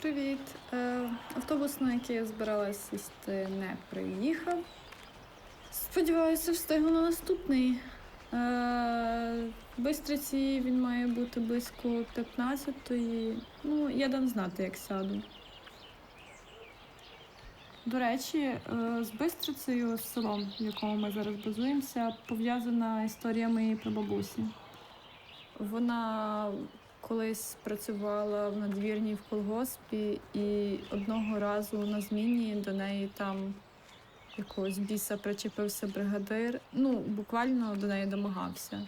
Привіт. Е, автобус, на який я збиралась сісти, не приїхав. Сподіваюся, встигну на наступний. Е, в Бистриці він має бути близько 15-ї. Ну, я дам знати, як сяду. До речі, е, з Бистрицею, з селом, в якому ми зараз базуємося, пов'язана історія моєї прабабусі. Вона колись працювала в надвірній в колгоспі, і одного разу на зміні до неї там якогось біса причепився бригадир. Ну, буквально до неї домагався.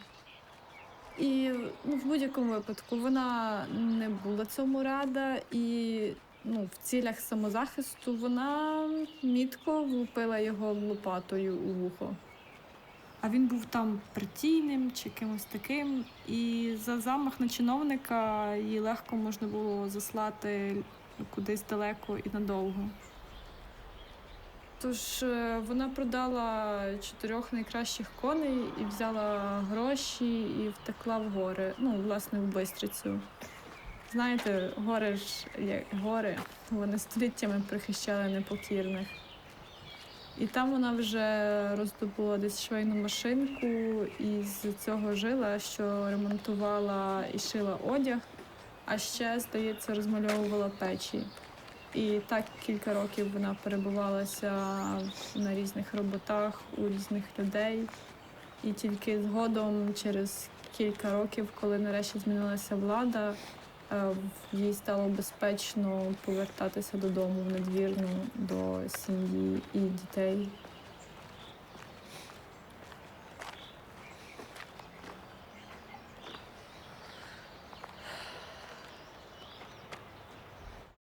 І ну, в будь-якому випадку вона не була цьому рада, і ну, в цілях самозахисту вона мітко влупила його лопатою у вухо. А він був там партійним чи кимось таким, і за замах на чиновника її легко можна було заслати кудись далеко і надовго. Тож е, вона продала чотирьох найкращих коней і взяла гроші і втекла в гори. Ну, власне, в Бистрицю. Знаєте, гори ж як гори, вони століттями прихищали непокірних. І там вона вже роздобула десь швейну машинку і з цього жила, що ремонтувала і шила одяг, а ще, здається, розмальовувала печі. І так кілька років вона перебувалася на різних роботах у різних людей. І тільки згодом, через кілька років, коли нарешті змінилася влада, їй стало безпечно повертатися додому в надвірну до сім'ї і дітей.